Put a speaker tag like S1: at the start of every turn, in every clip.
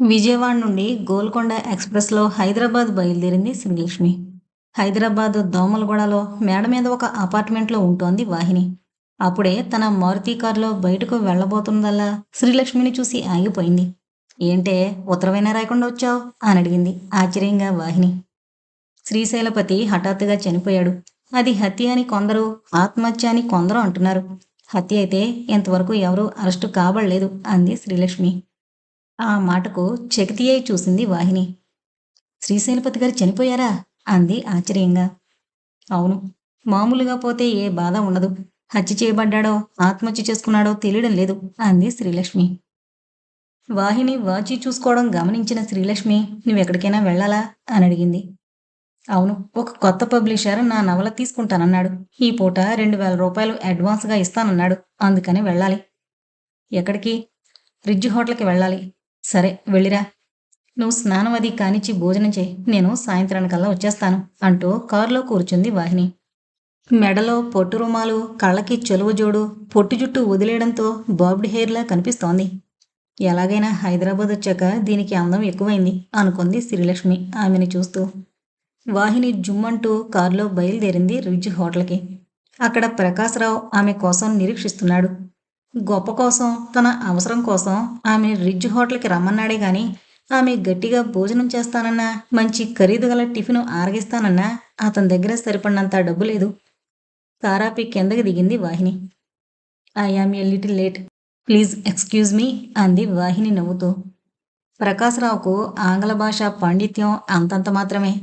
S1: విజయవాడ నుండి గోల్కొండ ఎక్స్ప్రెస్లో హైదరాబాద్ బయలుదేరింది శ్రీలక్ష్మి. హైదరాబాద్ దోమలగూడలో మేడ మీద ఒక అపార్ట్మెంట్లో ఉంటోంది వాహిని. అప్పుడే తన మారుతి కారులో బయటకు వెళ్ళబోతుందల్లా శ్రీలక్ష్మిని చూసి ఆగిపోయింది. ఏంటే ఉత్తరమైనా రాయకుండా వచ్చావు? అని అడిగింది ఆశ్చర్యంగా వాహిని. శ్రీశైలపతి హఠాత్తుగా చనిపోయాడు. అది హత్య అని కొందరు ఆత్మహత్య అని కొందరు అంటున్నారు. హత్య అయితే ఇంతవరకు ఎవరూ అరెస్టు కాబడలేదు అంది శ్రీలక్ష్మి. ఆ మాటకు చకితి అయి చూసింది వాహిని. శ్రీశైలపతి గారు చనిపోయారా? అంది ఆశ్చర్యంగా. అవును. మామూలుగా పోతే ఏ బాధ ఉండదు. హత్య చేయబడ్డాడో ఆత్మహత్య చేసుకున్నాడో తెలియడం లేదు అంది శ్రీలక్ష్మి. వాహిని వాచి చూసుకోవడం గమనించిన శ్రీలక్ష్మి నువ్వెక్కడికైనా వెళ్ళాలా? అని అడిగింది. అవును. ఒక కొత్త పబ్లిషర్ నా నవల తీసుకుంటానన్నాడు. ఈ పూట రెండు వేల రూపాయలు అడ్వాన్స్గా ఇస్తానన్నాడు. అందుకని వెళ్ళాలి. ఎక్కడికి? రిడ్జ్ హోటల్కి వెళ్ళాలి. సరే వెళ్ళిరా. నువ్వు స్నానం అది కానిచ్చి భోజనం చేయి. నేను సాయంత్రానికల్లా వచ్చేస్తాను అంటూ కారులో కూర్చుంది వాహిని. మెడలో పొట్టు రుమాలు కళ్ళకి చెలువు జోడు పొట్టు జుట్టు వదిలేయడంతో బాబ్డ్ హెయిర్లా కనిపిస్తోంది. ఎలాగైనా హైదరాబాద్ వచ్చాక దీనికి అందం ఎక్కువైంది అనుకుంది శ్రీలక్ష్మి ఆమెను చూస్తూ. వాహిని జుమ్మంటూ కారులో బయలుదేరింది రిజ్ హోటల్కి. అక్కడ ప్రకాశ్రావు ఆమె కోసం నిరీక్షిస్తున్నాడు. గొప్ప కోసం తన అవసరం కోసం ఆమె రిడ్జ్ హోటల్కి రమ్మన్నాడే గాని ఆమె గట్టిగా భోజనం చేస్తానన్నా మంచి ఖరీదు గల టిఫిన్ ఆరగిస్తానన్నా అతని దగ్గర సరిపడినంత డబ్బు లేదు. కారాపి కిందకి దిగింది Vahini. I am a little late. Please excuse me అంది వాహిని నవ్వుతూ. ప్రకాశరావుకు ఆంగ్ల భాష పాండిత్యం అంతంత మాత్రమే.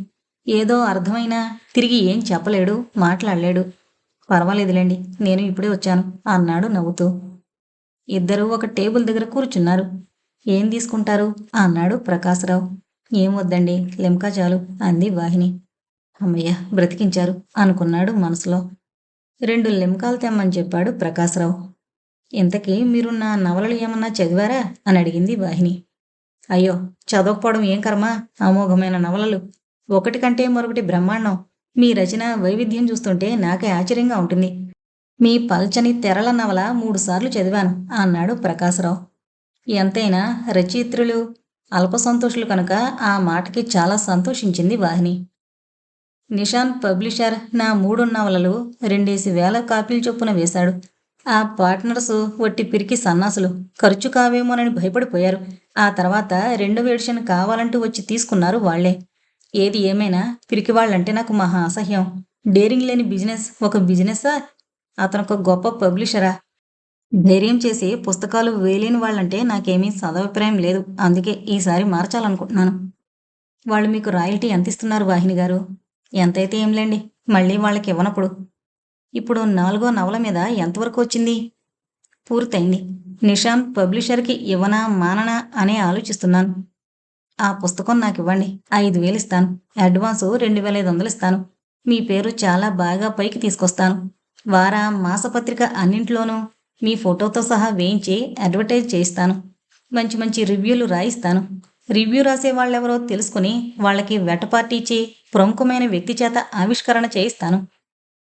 S1: ఏదో అర్థమైనా తిరిగి ఏం చెప్పలేడు మాట్లాడలేడు. పర్వాలేదులేండి నేను ఇప్పుడే వచ్చాను అన్నాడు నవ్వుతూ. ఇద్దరూ ఒక టేబుల్ దగ్గర కూర్చున్నారు. ఏం తీసుకుంటారు? అన్నాడు ప్రకాశ్రావు. ఏం వద్దండి? లెమ్కా చాలు అంది వాహిని. అమ్మయ్య బ్రతికించారు అనుకున్నాడు మనసులో. రెండు లెమ్కాలు తెమ్మని చెప్పాడు ప్రకాశ్రావు. ఇంతకీ మీరు నా నవలలు ఏమన్నా చదివారా? అని అడిగింది వాహిని. అయ్యో చదవకపోవడం ఏం కర్మ? అమోఘమైన నవలలు. ఒకటి కంటే మరొకటి బ్రహ్మాండం. మీ రచన వైవిధ్యం చూస్తుంటే నాకే ఆశ్చర్యంగా ఉంటుంది. మీ పల్చని తెరల నవల మూడుసార్లు చదివాను అన్నాడు ప్రకాశరావు. ఎంతైనా రచయిత్రులు అల్ప సంతోషులు కనుక ఆ మాటకి చాలా సంతోషించింది వాహిని. నిషాన్ పబ్లిషర్ నా మూడు నవలలు రెండేసి వేల కాపీలు చొప్పున వేశాడు. ఆ పార్ట్నర్స్ వట్టి పిరికి సన్నాసులు. ఖర్చు కావేమోనని భయపడిపోయారు. ఆ తర్వాత రెండో ఎడిషన్ కావాలంటూ వచ్చి తీసుకున్నారు వాళ్ళే. ఏది ఏమైనా పిరికి వాళ్ళంటే నాకు మహా అసహ్యం. డేరింగ్ లేని బిజినెస్ ఒక బిజినెస్సా అతను ఒక గొప్ప పబ్లిషరా. ధైర్యం చేసి పుస్తకాలు వేలేని వాళ్ళంటే నాకేమీ సదభిప్రాయం లేదు. అందుకే ఈసారి మార్చాలనుకుంటున్నాను. వాళ్ళు మీకు రాయల్టీ ఎంత ఇస్తున్నారు వాహిని గారు? ఎంతైతే ఏంలేండి మళ్ళీ వాళ్ళకి ఇవ్వనప్పుడు. ఇప్పుడు నాలుగో నవల మీద ఎంతవరకు వచ్చింది? పూర్తయింది. నిషాన్ పబ్లిషర్కి ఇవ్వనా మాననా అనే ఆలోచిస్తున్నాను. ఆ పుస్తకం నాకు ఇవ్వండి. ఐదు వేలు ఇస్తాను. అడ్వాన్సు రెండు వేల ఐదు వందలు ఇస్తాను. మీ పేరు చాలా బాగా పైకి తీసుకొస్తాను. వార మాసపత్రిక అన్నింట్లోనూ మీ ఫోటోతో సహా వేయించి అడ్వర్టైజ్ చేయిస్తాను. మంచి మంచి రివ్యూలు రాయిస్తాను. రివ్యూ రాసే వాళ్ళెవరో తెలుసుకుని వాళ్ళకి వెట పార్టీ ఇచ్చి ప్రముఖమైన వ్యక్తి చేత ఆవిష్కరణ చేయిస్తాను.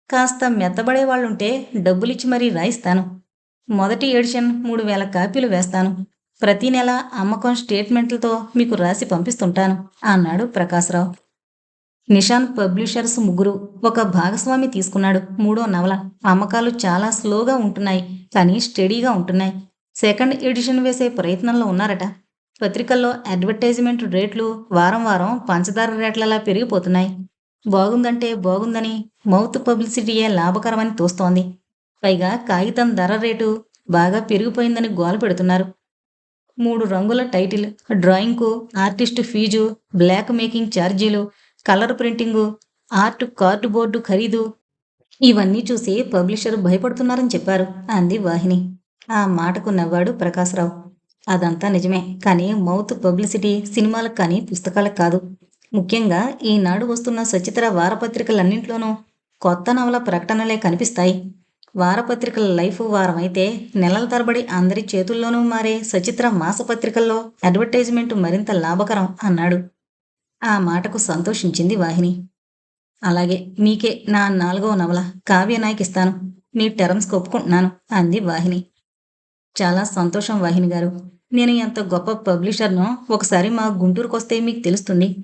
S1: కాస్త మెత్తబడే వాళ్ళుంటే డబ్బులిచ్చి మరీ రాయిస్తాను. మొదటి ఎడిషన్ మూడు వేల కాపీలు వేస్తాను. ప్రతి నెల అమ్మకం స్టేట్మెంట్లతో మీకు రాసి పంపిస్తుంటాను. అన్నాడు ప్రకాశ్రావు. నిషాన్ పబ్లిషర్స్ ముగ్గురు ఒక భాగస్వామి తీసుకున్నాడు. మూడో నవల. అమ్మకాలు చాలా స్లోగా ఉంటున్నాయి. కానీ స్టడీగా ఉంటున్నాయి. సెకండ్ ఎడిషన్ వేసే ప్రయత్నంలో ఉన్నారట. పత్రికల్లో అడ్వర్టైజ్మెంట్ రేట్లు వారం వారం పంచదార రేట్లలా పెరిగిపోతున్నాయి. బాగుందంటే బాగుందని మౌత్ పబ్లిసిటీయే లాభకరమని తోస్తోంది. పైగా కాగితం ధర రేటు బాగా పెరిగిపోయిందని గోల పెడుతున్నారు. మూడు రంగుల టైటిల్ డ్రాయింగ్కు ఆర్టిస్ట్ ఫీజు బ్లాక్ మేకింగ్ ఛార్జీలు colour printing art card board ఖరీదు. ఇవన్నీ చూసి పబ్లిషర్ భయపడుతున్నారని చెప్పారు అంది వాహిని. ఆ మాటకు నవ్వాడు ప్రకాశ్రావు. అదంతా నిజమే కానీ మౌత్ పబ్లిసిటీ సినిమాలకు కానీ పుస్తకాలకు కాదు. ముఖ్యంగా ఈనాడు వస్తున్న సచిత్ర వారపత్రికలన్నింటిలోనూ కొత్త నవల ప్రకటనలే కనిపిస్తాయి. వారపత్రికల లైఫ్ వారం అయితే నెలల తరబడి అందరి చేతుల్లోనూ మారే సచిత్ర మాసపత్రికల్లో అడ్వర్టైజ్మెంట్ మరింత లాభకరం అన్నాడు. ఆ మాటకు సంతోషించింది వాహిని. అలాగే మీకే నా నాలుగవ నవల కావ్య ఇస్తాను. మీ టెరమ్స్ ఒప్పుకుంటున్నాను అంది వాహిని. చాలా సంతోషం వాహిని గారు. నేను ఎంత గొప్ప పబ్లిషర్నో ఒకసారి మా గుంటూరుకు వస్తే మీకు తెలుస్తుంది.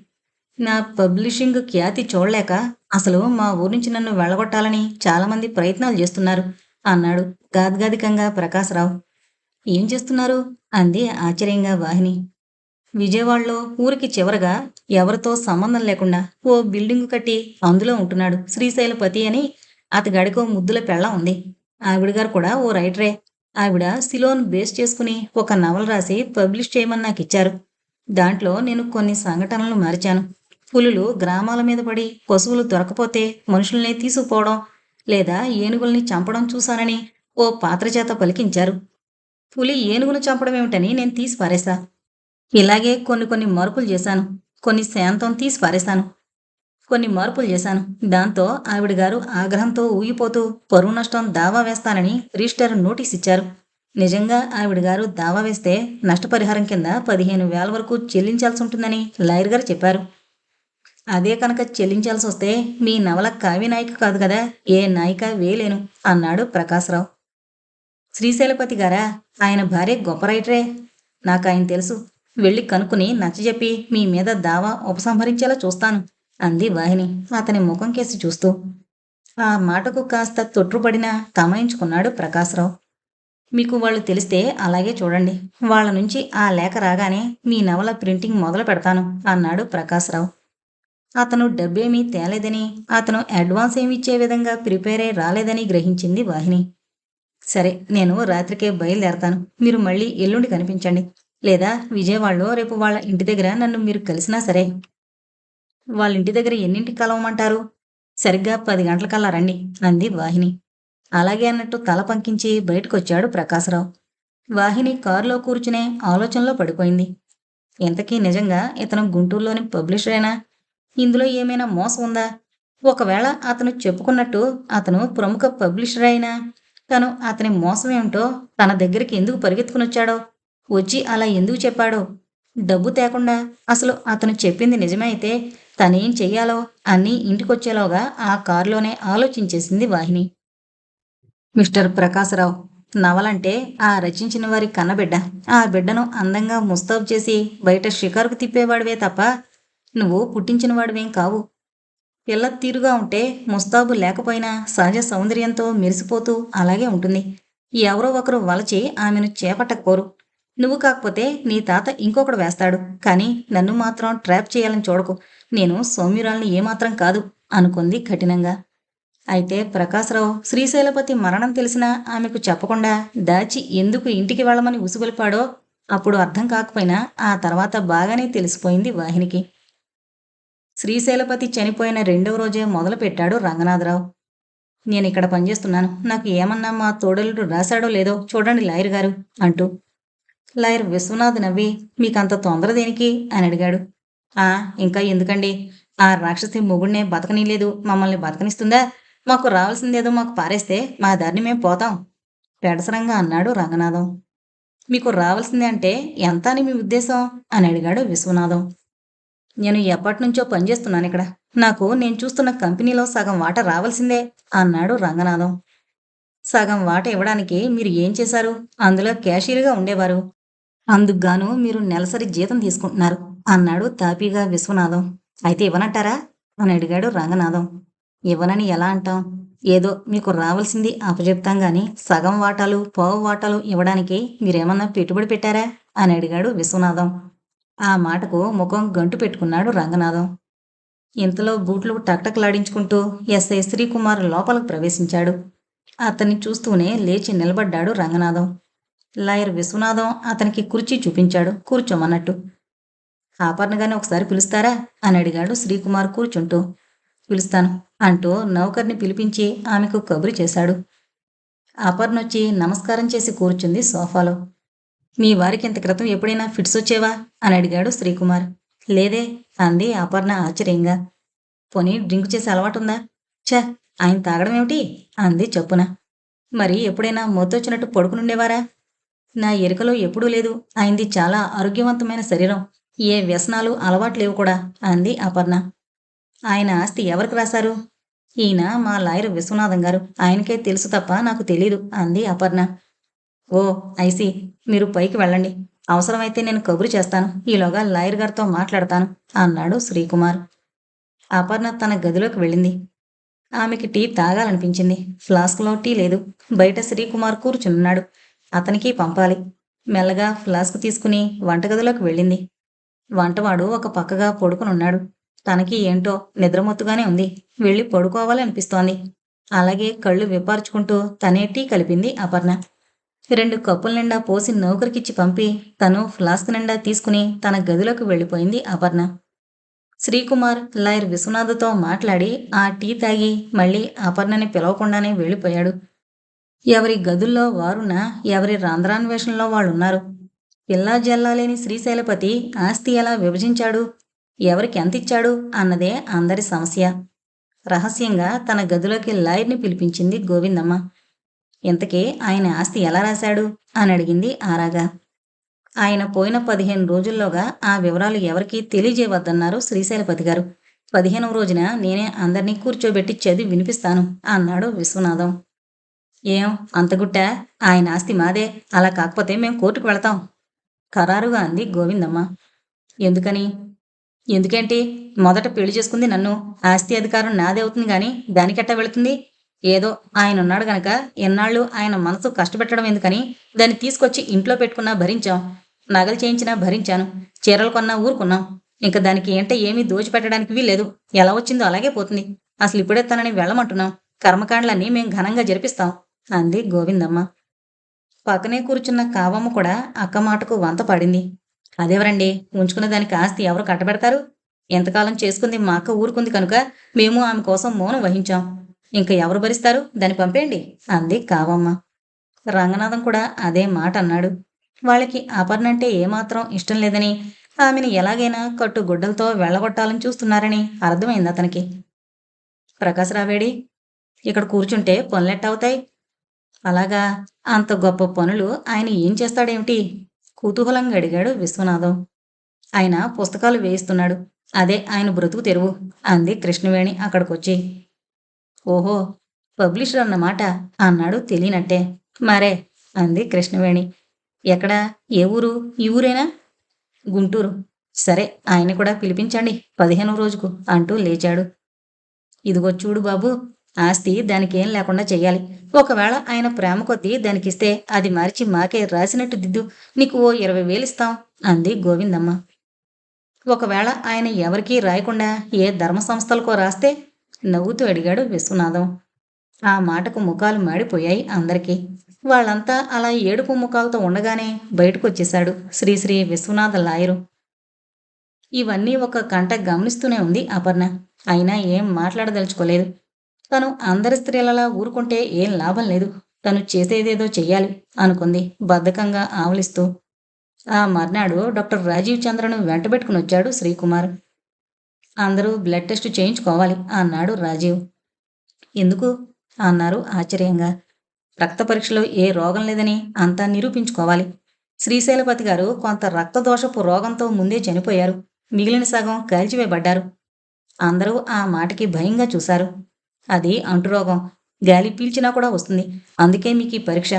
S1: నా పబ్లిషింగ్ ఖ్యాతి చూడలేక అసలు మా ఊరి నుంచి నన్ను వెళ్ళగొట్టాలని చాలామంది ప్రయత్నాలు చేస్తున్నారు అన్నాడు గాద్గాదికంగా ప్రకాశరావు. ఏం చేస్తున్నారు? అంది ఆశ్చర్యంగా వాహిని. విజయవాడలో ఊరికి చివరగా ఎవరితో సంబంధం లేకుండా ఓ బిల్డింగ్ కట్టి అందులో ఉంటున్నాడు శ్రీశైలపతి అని అతగాడికో ముద్దుల పెళ్ళ ఉంది. ఆవిడ గారు కూడా ఓ రైటరే. ఆవిడ సిలోన్ బేస్ చేసుకుని ఒక నవల రాసి పబ్లిష్ చేయమని నాకు ఇచ్చారు. దాంట్లో నేను కొన్ని సంఘటనలు మార్చాను. పులులు గ్రామాల మీద పడి పశువులు దొరకపోతే మనుషుల్ని తీసుకుపోవడం లేదా ఏనుగుల్ని చంపడం చూశానని ఓ పాత్ర చేత పలికించారు. పులి ఏనుగును చంపడం ఏమిటని నేను తీసి పారేశా ఇలాగే కొన్ని కొన్ని మార్పులు చేశాను. కొన్ని శాంతం తీసి పారేశాను కొన్ని మార్పులు చేశాను. దాంతో ఆవిడ గారు ఆగ్రహంతో ఊగిపోతూ పరువు నష్టం దావా వేస్తానని రిజిస్టర్ నోటీస్ ఇచ్చారు. నిజంగా ఆవిడ గారు దావా వేస్తే నష్టపరిహారం కింద పదిహేను వేల వరకు చెల్లించాల్సి ఉంటుందని లాయర్ గారు చెప్పారు. అదే కనుక చెల్లించాల్సి వస్తే మీ నవల కావి నాయిక కాదు కదా ఏ నాయిక వేలేను అన్నాడు ప్రకాశ్రావు. శ్రీశైలపతి గారా ఆయన భార్య గొప్ప రైటరే. నాకు ఆయన తెలుసు. వెళ్ళి కనుక్కుని నచ్చజెప్పి మీ మీద దావా ఉపసంహరించేలా చూస్తాను అంది వాహిని అతని ముఖం కేసి చూస్తూ. ఆ మాటకు కాస్త తొట్టుపడినా తమాయించుకున్నాడు ప్రకాశ్రావు. మీకు వాళ్ళు తెలిస్తే అలాగే చూడండి వాళ్ళ నుంచి ఆ లేఖ రాగానే మీ నవల ప్రింటింగ్ మొదలు పెడతాను అన్నాడు ప్రకాశ్రావు. అతను డబ్బేమీ తేలేదని అతను అడ్వాన్స్ ఏమి ఇచ్చే విధంగా ప్రిపేర్ అయి రాలేదని గ్రహించింది వాహిని. సరే నేను రాత్రికే బయలుదేరతాను మీరు మళ్ళీ ఎల్లుండి కనిపించండి లేదా విజయవాడలో రేపు వాళ్ళ ఇంటి దగ్గర నన్ను మీరు కలిసినా సరే. వాళ్ళ ఇంటి దగ్గర ఎన్నింటికి కలవమంటారు? సరిగ్గా పది గంటలకల్లా రండి అంది వాహిని. అలాగే అన్నట్టు తల పంకించి బయటకొచ్చాడు ప్రకాశరావు. వాహిని కారులో కూర్చునే ఆలోచనలో పడిపోయింది. ఇంతకీ నిజంగా ఇతను గుంటూరులోని పబ్లిషరేనా? ఇందులో ఏమైనా మోసం ఉందా? ఒకవేళ అతను చెప్పుకున్నట్టు అతను ప్రముఖ పబ్లిషర్ అయినా తను అతని మోసం ఏమిటో తన దగ్గరికి ఎందుకు పరిగెత్తుకుని వచ్చాడో వచ్చి అలా ఎందుకు చెప్పాడో? డబ్బు తేకుండా అసలు అతను చెప్పింది నిజమైతే తనేం చెయ్యాలో అన్నీ ఇంటికొచ్చేలోగా ఆ కారులోనే ఆలోచించేసింది వాహిని. మిస్టర్ ప్రకాశరావు నవలంటే ఆ రచించిన వారి కన్నబిడ్డ. ఆ బిడ్డను అందంగా ముస్తాబు చేసి బయట షికారుకు తిప్పేవాడివే తప్ప నువ్వు పుట్టించిన వాడివేం కావు. పిల్ల తీరుగా ఉంటే ముస్తాబు లేకపోయినా సహజ సౌందర్యంతో మెరిసిపోతూ అలాగే ఉంటుంది. ఎవరో ఒకరు వలచి ఆమెను చేపట్టకపోరు. నువ్వు కాకపోతే నీ తాత ఇంకొకడు వేస్తాడు. కానీ నన్ను మాత్రం ట్రాప్ చేయాలని చూడకు. నేను సౌమ్యురాల్ని ఏమాత్రం కాదు అనుకుంది కఠినంగా. అయితే ప్రకాశరావు శ్రీశైలపతి మరణం తెలిసినా ఆమెకు చెప్పకుండా దాచి ఎందుకు ఇంటికి వెళ్ళమని ఉసుగొలిపాడో అప్పుడు అర్థం కాకపోయినా ఆ తర్వాత బాగానే తెలిసిపోయింది వాహినికి. శ్రీశైలపతి చనిపోయిన రెండవ రోజే మొదలుపెట్టాడు రంగనాథరావు. నేను ఇక్కడ పనిచేస్తున్నాను. నాకు ఏమన్నా మా తోడలుడు రాశాడో లేదో చూడండి లాయర్ గారు అంటూ లాయర్ విశ్వనాథ్ నవ్వి మీకంత తొందర దేనికి? అని అడిగాడు. ఆ ఇంకా ఎందుకండి? ఆ రాక్షసి మొగుడినే బతకనీలేదు మమ్మల్ని బతకనిస్తుందా? మాకు రావాల్సిందేదో మాకు పారేస్తే మా దారిని మేము పోతాం. పెడసరంగా అన్నాడు రంగనాథం. మీకు రావాల్సిందే అంటే ఎంత అని మీ ఉద్దేశం? అని అడిగాడు విశ్వనాథం. నేను ఎప్పటి నుంచో పనిచేస్తున్నాను ఇక్కడ. నాకు నేను చూస్తున్న కంపెనీలో సగం వాట రావాల్సిందే అన్నాడు రంగనాథం. సగం వాట ఇవ్వడానికి మీరు ఏం చేశారు? అందులో క్యాషియర్గా ఉండేవారు. అందుకుగాను మీరు నెలసరి జీతం తీసుకుంటున్నారు అన్నాడు తాపీగా విశ్వనాథం. అయితే ఇవ్వనంటారా? అని అడిగాడు రంగనాథం. ఇవ్వనని ఎలా అంటాం? ఏదో మీకు రావాల్సింది అప్పచెప్తాం గాని సగం వాటాలు పావు వాటాలు ఇవ్వడానికి మీరేమన్నా పెట్టుబడి పెట్టారా? అని అడిగాడు విశ్వనాథం. ఆ మాటకు ముఖం గంటు పెట్టుకున్నాడు రంగనాథం. ఇంతలో బూట్లు టక్టక్లాడించుకుంటూ ఎస్ఐ శ్రీకుమార్ లోపలకు ప్రవేశించాడు. అతన్ని చూస్తూనే లేచి నిలబడ్డాడు రంగనాథం. లాయర్ విశ్వనాథం అతనికి కుర్చీ చూపించాడు. కూర్చోమన్నట్టు. ఆపర్ణగానే ఒకసారి పిలుస్తారా? అని అడిగాడు శ్రీకుమార్ కూర్చుంటూ. పిలుస్తాను అంటూ నౌకర్ని పిలిపించి ఆమెకు కబురు చేశాడు. అపర్ణొచ్చి నమస్కారం చేసి కూర్చుంది సోఫాలో. మీ వారికి ఇంత క్రితం ఎప్పుడైనా ఫిట్స్ వచ్చేవా? అని అడిగాడు శ్రీకుమార్. లేదే అంది అపర్ణ ఆశ్చర్యంగా. పోనీ డ్రింక్ చేసే అలవాటుందా? ఛ ఆయన తాగడం ఏమిటి అంది చెప్పున. మరి ఎప్పుడైనా మొత్తొచ్చినట్టు పడుకునుండేవారా? నా ఎరుకలో ఎప్పుడూ లేదు. ఆయనది చాలా ఆరోగ్యవంతమైన శరీరం. ఏ వ్యసనాలు అలవాట్లేవు కూడా అంది అపర్ణ. ఆయన ఆస్తి ఎవరికి రాశారు? ఈయన మా లాయర్ విశ్వనాథం గారు. ఆయనకే తెలుసు తప్ప నాకు తెలీదు అంది అపర్ణ. ఓ ఐసి మీరు పైకి వెళ్ళండి. అవసరమైతే నేను కబురు చేస్తాను. ఈలోగా లాయర్ గారితో మాట్లాడతాను అన్నాడు శ్రీకుమార్. అపర్ణ తన గదిలోకి వెళ్ళింది. ఆమెకి టీ తాగాలనిపించింది. ఫ్లాస్క్లో టీ లేదు. బయట శ్రీకుమార్ కూర్చున్నాడు అతనికి పంపాలి. మెల్లగా ఫ్లాస్క్ తీసుకుని వంటగదిలోకి వెళ్ళింది. వంటవాడు ఒక పక్కగా పడుకునున్నాడు. తనకి ఏంటో నిద్రమొత్తుగానే ఉంది. వెళ్ళి పడుకోవాలనిపిస్తోంది. అలాగే కళ్ళు విప్పార్చుకుంటూ తనే టీ కలిపింది అపర్ణ. రెండు కప్పుల నిండా పోసి నౌకరికిచ్చి పంపి తను ఫ్లాస్క్ నిండా తీసుకుని తన గదిలోకి వెళ్ళిపోయింది అపర్ణ. శ్రీకుమార్ లాయర్ విశ్వనాథ్తో మాట్లాడి ఆ టీ తాగి మళ్ళీ అపర్ణని పిలవకుండానే వెళ్ళిపోయాడు. ఎవరి గదుల్లో వారున ఎవరి రంధ్రాన్వేషణలో వాళ్ళున్నారు? పిల్లా జల్లాలేని శ్రీశైలపతి ఆస్తి ఎలా విభజించాడు? ఎవరికి ఎంత ఇచ్చాడు? అన్నదే అందరి సమస్య. రహస్యంగా తన గదిలోకి లాయర్ని పిలిపించింది గోవిందమ్మ. ఇంతకీ ఆయన ఆస్తి ఎలా రాశాడు? అని అడిగింది ఆరాగా. ఆయన పోయిన పదిహేను రోజుల్లోగా ఆ వివరాలు ఎవరికీ తెలియజేయవద్దన్నారు శ్రీశైలపతి గారు. పదిహేనవ రోజున నేనే అందరినీ కూర్చోబెట్టి చదివి వినిపిస్తాను అన్నాడు విశ్వనాథం. ఏం? అంతగుట్టా ఆయన ఆస్తి మాదే. అలా కాకపోతే మేము కోర్టుకు వెళతాం. ఖరారుగా అంది గోవిందమ్మ. ఎందుకని? ఎందుకేంటి? మొదట పెళ్ళి చేసుకుంది నన్ను. ఆస్తి అధికారం నాదే అవుతుంది కానీ దానికెట్టా వెళుతుంది? ఏదో ఆయన ఉన్నాడు గనక ఎన్నాళ్ళు ఆయన మనసు కష్టపెట్టడం ఎందుకని దాన్ని తీసుకొచ్చి ఇంట్లో పెట్టుకున్నా భరించాం. నగలు చేయించినా భరించాను. చీరలు కొన్నా ఊరుకున్నాం. ఇంకా దానికి ఏంట ఏమీ దోచిపెట్టడానికి వీల్లేదు. ఎలా వచ్చిందో అలాగే పోతుంది. అసలు ఇప్పుడే తనని వెళ్ళమంటున్నాం. కర్మకాండలన్నీ మేము ఘనంగా జరిపిస్తాం. అంది గోవిందమ్మ. పక్కనే కూర్చున్న కావమ్మ కూడా అక్క మాటకు వంత పడింది. అదేవరండి? ఉంచుకున్న దానికి ఆస్తి ఎవరు కట్టబెడతారు? ఎంతకాలం చేసుకుంది మా అక్క ఊరుకుంది కనుక మేము ఆమె కోసం మౌనం వహించాం. ఇంకా ఎవరు భరిస్తారు? దాన్ని పంపేయండి అంది కావమ్మ. రంగనాథం కూడా అదే మాట అన్నాడు. వాళ్ళకి అపర్ణంటే ఏమాత్రం ఇష్టం లేదని ఆమెను ఎలాగైనా కట్టు గుడ్డలతో వెళ్ళగొట్టాలని చూస్తున్నారని అర్థమైంది అతనికి. ప్రకాశరావేడి ఇక్కడ కూర్చుంటే పనులెట్టవుతాయి? అలాగా అంత గొప్ప పనులు ఆయన ఏం చేస్తాడేమిటి? కుతూహలంగా అడిగాడు విశ్వనాథం. ఆయన పుస్తకాలు వేయిస్తున్నాడు. అదే ఆయన బ్రతుకు తెరువు. అంది కృష్ణవేణి అక్కడికొచ్చి. ఓహో పబ్లిషర్ అన్నమాట అన్నాడు తెలియనట్టే. మరే అంది కృష్ణవేణి. ఎక్కడ? ఏ ఊరు? ఈ ఊరేనా? గుంటూరు. సరే ఆయన కూడా పిలిపించండి. పదిహేనవ రోజుకు అంటూ లేచాడు. ఇదిగో చూడు బాబు ఆస్తి దానికేం లేకుండా చెయ్యాలి. ఒకవేళ ఆయన ప్రేమ కొద్దీ దానికిస్తే అది మార్చి మాకే రాసినట్టు దిద్దు. నీకు ఓ ఇరవై వేలు ఇస్తాం అంది గోవిందమ్మ. ఒకవేళ ఆయన ఎవరికీ రాయకుండా ఏ ధర్మ సంస్థలకో రాస్తే నవ్వుతూ అడిగాడు విశ్వనాథం. ఆ మాటకు ముఖాలు మాడిపోయాయి అందరికీ. వాళ్ళంతా అలా ఏడుపు ముఖాలతో ఉండగానే బయటకొచ్చేశాడు శ్రీశ్రీ విశ్వనాథ లాయరు. ఇవన్నీ ఒక కంట గమనిస్తూనే ఉంది అపర్ణ. అయినా ఏం మాట్లాడదలుచుకోలేదు. తను అందరి స్త్రీలలా ఊరుకుంటే ఏం లాభం లేదు. తను చేసేదేదో చెయ్యాలి అనుకుంది బద్ధకంగా ఆవలిస్తూ. ఆ మర్నాడు డాక్టర్ రాజీవ్ చంద్రను వెంటబెట్టుకుని వచ్చాడు శ్రీకుమార్. అందరూ బ్లడ్ టెస్ట్ చేయించుకోవాలి అన్నాడు రాజీవ్. ఎందుకు? అన్నారు ఆశ్చర్యంగా. రక్త పరీక్షలో ఏ రోగం లేదని అంతా నిరూపించుకోవాలి. శ్రీశైలపతి గారు కొంత రక్తదోషపు రోగంతో ముందే చనిపోయారు. మిగిలిన సగం కాల్చివేయబడ్డారు. అందరూ ఆ మాటకి భయంగా చూశారు. అది అంటురోగం. గాలి పీల్చినా కూడా వస్తుంది. అందుకే మీకు ఈ పరీక్ష.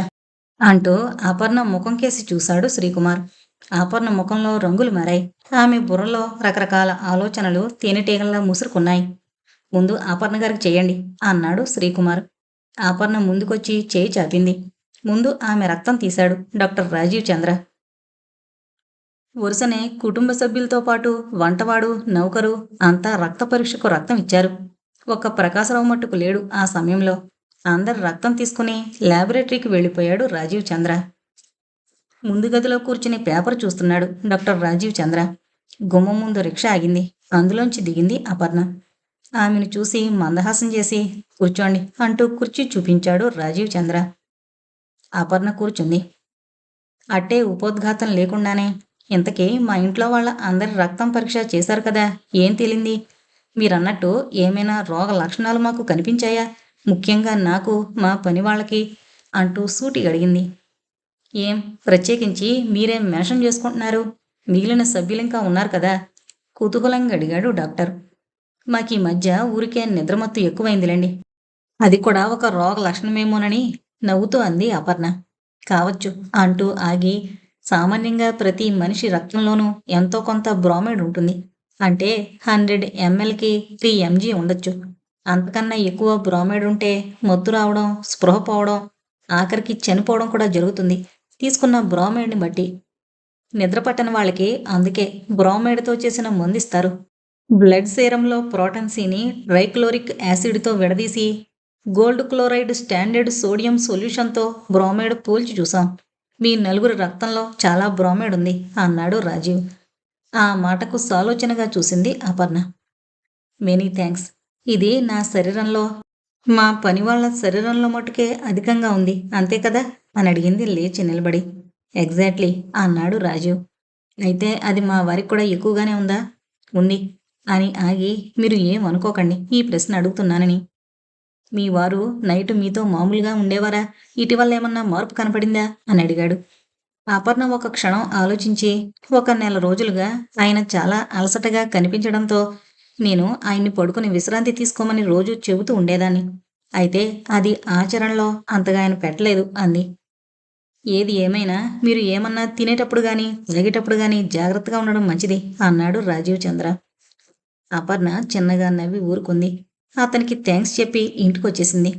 S1: అంటూ అపర్ణ ముఖం కేసి చూశాడు శ్రీకుమార్. అపర్ణ ముఖంలో రంగులు మారాయి. ఆమె బుర్రలో రకరకాల ఆలోచనలు తేనెటీగల్లా ముసురుకున్నాయి. ముందు అపర్ణ గారికి చేయండి అన్నాడు శ్రీకుమార్. అపర్ణ ముందుకొచ్చి చేయి చాపింది. ముందు ఆమె రక్తం తీశాడు డాక్టర్ రాజీవ్ చంద్ర. వరుసనే కుటుంబ సభ్యులతో పాటు వంటవాడు నౌకరు అంతా రక్త పరీక్షకు రక్తం ఇచ్చారు. ఒక్క ప్రకాశరావు మట్టుకు లేడు ఆ సమయంలో. అందరు రక్తం తీసుకుని ల్యాబొరేటరీకి వెళ్ళిపోయాడు రాజీవ్ చంద్ర. ముందు గదిలో కూర్చుని పేపర్ చూస్తున్నాడు డాక్టర్ రాజీవ్ చంద్ర. గుమ్మం ముందు రిక్షా ఆగింది. అందులోంచి దిగింది అపర్ణ. ఆమెను చూసి మందహాసం చేసి కూర్చోండి అంటూ కుర్చీ చూపించాడు రాజీవ్ చంద్ర. అపర్ణ కూర్చుంది. అట్టే ఉపోద్ఘాతం లేకుండానే ఇంతకీ మా ఇంట్లో వాళ్ళ అందరి రక్తం పరీక్ష చేశారు కదా ఏం తేలింది? మీరన్నట్టు ఏమైనా రోగ లక్షణాలు మాకు కనిపించాయా? ముఖ్యంగా నాకు మా పని వాళ్ళకి అంటూ సూటి అడిగింది. ఏం? ప్రత్యేకించి మీరేం మెన్షన్ చేసుకుంటున్నారు? మిగిలిన సభ్యులింకా ఉన్నారు కదా? కుతూహలంగా అడిగాడు డాక్టర్. మాకు ఈ మధ్య ఊరికే నిద్రమత్తు ఎక్కువైందిలేండి. అది కూడా ఒక రోగ లక్షణమేమోనని నవ్వుతూ అంది అపర్ణ. కావచ్చు అంటూ ఆగి సామాన్యంగా ప్రతి మనిషి రక్తంలోనూ ఎంతో కొంత బ్రోమైడ్ ఉంటుంది. అంటే హండ్రెడ్ ఎంఎల్కి త్రీ ఎంజీ ఉండొచ్చు. అంతకన్నా ఎక్కువ బ్రోమైడ్ ఉంటే మొద్దు రావడం స్పృహ పోవడం ఆఖరికి చనిపోవడం కూడా జరుగుతుంది. తీసుకున్న బ్రోమైడ్ని బట్టి నిద్రపట్టని వాళ్ళకి అందుకే బ్రోమైడ్తో చేసిన మందిస్తారు. బ్లడ్ సీరంలో ప్రోటన్సీని ట్రైక్లోరిక్ యాసిడ్తో విడదీసి గోల్డ్ క్లోరైడ్ స్టాండర్డ్ సోడియం సొల్యూషన్తో బ్రోమైడ్ పోల్చి చూసాం. మీ నలుగురు రక్తంలో చాలా బ్రోమైడ్ ఉంది అన్నాడు రాజీవ్. ఆ మాటకు సాలోచనగా చూసింది అపర్ణ. Many thanks. ఇది నా శరీరంలో మా పని వాళ్ళ శరీరంలో మటుకే అధికంగా ఉంది అంతే కదా? అని అడిగింది లేచి నిలబడి. ఎగ్జాక్ట్లీ అన్నాడు రాజీవ్ అయితే అది మా వారికి కూడా ఎక్కువగానే ఉందా? ఉంది. అని ఆగి మీరు ఏం అనుకోకండి ఈ ప్రశ్న అడుగుతున్నానని. మీ వారు నైట్ మీతో మామూలుగా ఉండేవారా? ఇటీవల ఏమన్నా మార్పు కనపడిందా? అని అడిగాడు. అపర్ణ ఒక క్షణం ఆలోచించి ఒక నెల రోజులుగా ఆయన చాలా అలసటగా కనిపించడంతో నేను ఆయన్ని పడుకుని విశ్రాంతి తీసుకోమని రోజు చెబుతూ ఉండేదాన్ని. అయితే అది ఆచరణలో అంతగా ఆయన పెట్టలేదు అంది. ఏది ఏమైనా మీరు ఏమన్నా తినేటప్పుడు కానీ తాగేటప్పుడు కానీ జాగ్రత్తగా ఉండడం మంచిది అన్నాడు రాజీవ్ చంద్ర. అపర్ణ చిన్నగా నవ్వి ఊరుకుంది. అతనికి థ్యాంక్స్ చెప్పి ఇంటికి వచ్చేసింది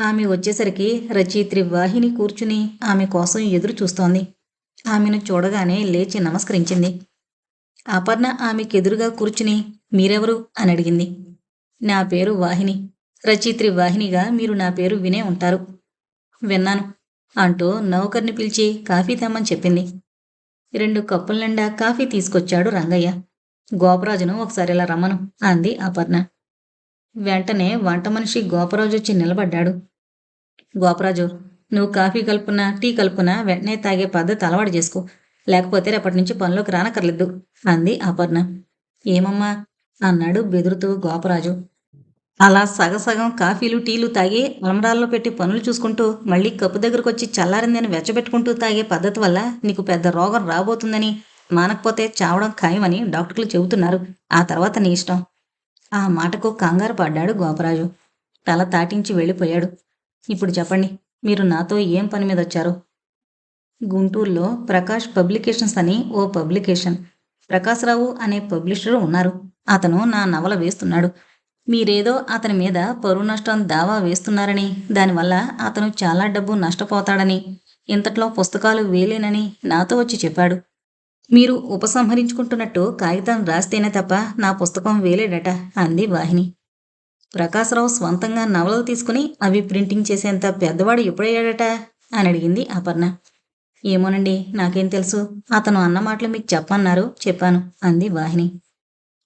S1: ఆమె వచ్చేసరికి రచయిత్రి వాహిని కూర్చుని ఆమె కోసం ఎదురు చూస్తోంది. ఆమెను చూడగానే లేచి నమస్కరించింది. అపర్ణ ఆమెకి ఎదురుగా కూర్చుని మీరెవరు? అని అడిగింది. నా పేరు వాహిని. రచయిత్రి వాహినిగా మీరు నా పేరు వినే ఉంటారు. విన్నాను అంటూ నౌకర్ని పిలిచి కాఫీ తెమ్మని చెప్పింది. రెండు కప్పుల నిండా కాఫీ తీసుకొచ్చాడు రంగయ్య. గోపరాజును ఒకసారి ఇలా రమ్మను అంది అపర్ణ. వెంటనే వంట మనిషి గోపరాజు వచ్చి నిలబడ్డాడు. గోపరాజు నువ్వు కాఫీ కలుపునా టీ కలుపునా వెంటనే తాగే పద్ధతి అలవాటు చేసుకో. లేకపోతే రేపటి నుంచి పనిలోకి రానక్కర్లేదు అంది అపర్ణ. ఏమమ్మా? అన్నాడు బెదురుతూ గోపరాజు. అలా సగసగం కాఫీలు టీలు తాగి అలమరాల్లో పెట్టి పనులు చూసుకుంటూ మళ్ళీ కప్పు దగ్గరకు వచ్చి చల్లారిందని వెచ్చబెట్టుకుంటూ తాగే పద్ధతి వల్ల నీకు పెద్ద రోగం రాబోతుందని మానకపోతే చావడం ఖాయమని డాక్టర్లు చెబుతున్నారు. ఆ తర్వాత నీ ఇష్టం. ఆ మాటకు కంగారు పడ్డాడు గోపరాజు. తల తాటించి వెళ్ళిపోయాడు. ఇప్పుడు చెప్పండి మీరు నాతో ఏం పని మీద వచ్చారు? గుంటూరులో ప్రకాష్ పబ్లికేషన్స్ అని ఓ పబ్లికేషన్. ప్రకాశ్రావు అనే పబ్లిషరు ఉన్నారు. అతను నా నవల వేస్తున్నాడు. మీరేదో అతని మీద పరువు నష్టం దావా వేస్తున్నారని దానివల్ల అతను చాలా డబ్బు నష్టపోతాడని ఇంతట్లో పుస్తకాలు వేలేనని నాతో వచ్చి చెప్పాడు. మీరు ఉపసంహరించుకుంటున్నట్టు కాగితం రాస్తేనే తప్ప నా పుస్తకం వేలేడట అంది వాహిని. ప్రకాశరావు స్వంతంగా నవలలు తీసుకుని అవి ప్రింటింగ్ చేసేంత పెద్దవాడు ఎప్పుడయ్యాడట? అని అడిగింది అపర్ణ. ఏమోనండి నాకేం తెలుసు. అతను అన్న మాటలు మీకు చెప్పన్నారు చెప్పాను అంది వాహిని.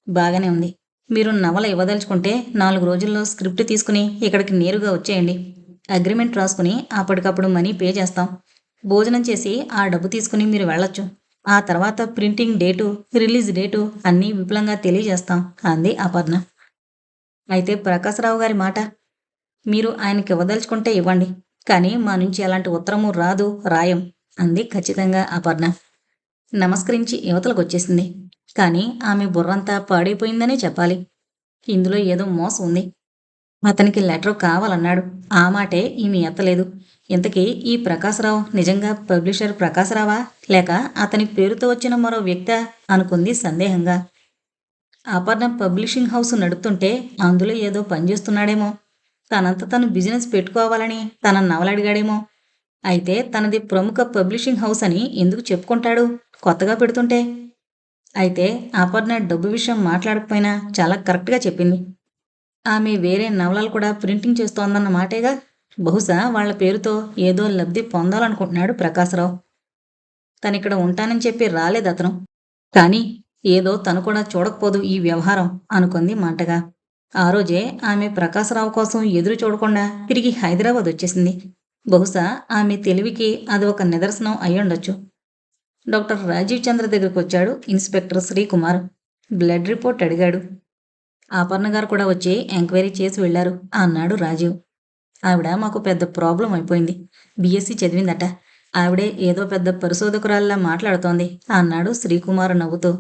S1: బాగానే ఉంది. మీరు నవల ఇవ్వదలుచుకుంటే నాలుగు రోజుల్లో స్క్రిప్ట్ తీసుకుని ఇక్కడికి నేరుగా వచ్చేయండి. అగ్రిమెంట్ రాసుకుని అప్పటికప్పుడు మనీ పే చేస్తాం. భోజనం చేసి ఆ డబ్బు తీసుకుని మీరు వెళ్ళొచ్చు. ఆ తర్వాత ప్రింటింగ్ డేటు రిలీజ్ డేటు అన్నీ విపులంగా తెలియజేస్తాం అంది అపర్ణ. అయితే ప్రకాశరావు గారి మాట మీరు ఆయనకి ఇవ్వదలుచుకుంటే ఇవ్వండి. కానీ మా నుంచి అలాంటి ఉత్తరము రాదు రాయం అంది ఖచ్చితంగా అపర్ణ. నమస్కరించి యువతలకు వచ్చేసింది. కానీ ఆమె బుర్రంతా పాడైపోయిందనే చెప్పాలి. ఇందులో ఏదో మోసం ఉంది. అతనికి లెటర్ కావాలన్నాడు. ఆ మాటే ఈమె ఎత్తలేదు. ఇంతకీ ఈ ప్రకాశరావు నిజంగా పబ్లిషర్ ప్రకాశరావా? లేక అతని పేరుతో వచ్చిన మరో వ్యక్త అనుకుంది సందేహంగా. అపర్ణ పబ్లిషింగ్ హౌస్ నడుపుతుంటే అందులో ఏదో పనిచేస్తున్నాడేమో తనంత తను బిజినెస్ పెట్టుకోవాలని తన నవలడిగాడేమో అయితే తనది ప్రముఖ పబ్లిషింగ్ హౌస్ అని ఎందుకు చెప్పుకుంటాడు? కొత్తగా పెడుతుంటే. అయితే అపర్ణ డబ్బు విషయం మాట్లాడకపోయినా చాలా కరెక్ట్గా చెప్పింది. ఆమె వేరే నవలలు కూడా ప్రింటింగ్ చేస్తోందన్న మాటేగా? బహుశా వాళ్ళ పేరుతో ఏదో లబ్ధి పొందాలనుకుంటున్నాడు ప్రకాశరావు. తనిక్కడ ఉంటానని చెప్పి రాలేదు అతను కానీ ఏదో తను కూడా చూడకపోదు ఈ వ్యవహారం అనుకుంది మాటగా. ఆ రోజే ఆమె ప్రకాశరావు కోసం ఎదురు చూడకుండా తిరిగి హైదరాబాద్ వచ్చేసింది. బహుశా ఆమె తెలివికి అది ఒక నిదర్శనం అయ్యుండొచ్చు డాక్టర్ రాజీవ్ చంద్ర దగ్గరికి వచ్చాడు ఇన్స్పెక్టర్ శ్రీకుమార్. బ్లడ్ రిపోర్ట్ అడిగాడు. ఆపర్ణ గారు కూడా వచ్చి ఎంక్వైరీ చేసి వెళ్ళారు అన్నాడు రాజీవ్. ఆవిడ మాకు పెద్ద ప్రాబ్లం అయిపోయింది. బీఎస్సీ చదివిందట. ఆవిడే ఏదో పెద్ద పరిశోధకురాల్లా మాట్లాడుతోంది అన్నాడు శ్రీకుమార్ నవ్వుతూ.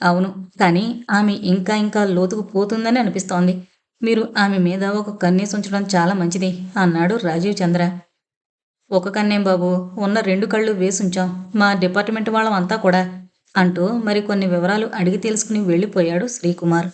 S1: అవును కానీ ఆమె ఇంకా ఇంకా లోతుకు పోతుందని అనిపిస్తోంది. మీరు ఆమె మీద ఒక కన్నేసి ఉంచడం చాలా మంచిది అన్నాడు రాజీవ్ చంద్ర. ఒక కన్నేం బాబు ఉన్న రెండు కళ్ళు వేసుంచాం మా డిపార్ట్మెంట్ వాళ్ళం అంతా కూడా అంటూ మరికొన్ని వివరాలు అడిగి తెలుసుకుని వెళ్ళిపోయాడు శ్రీకుమార్.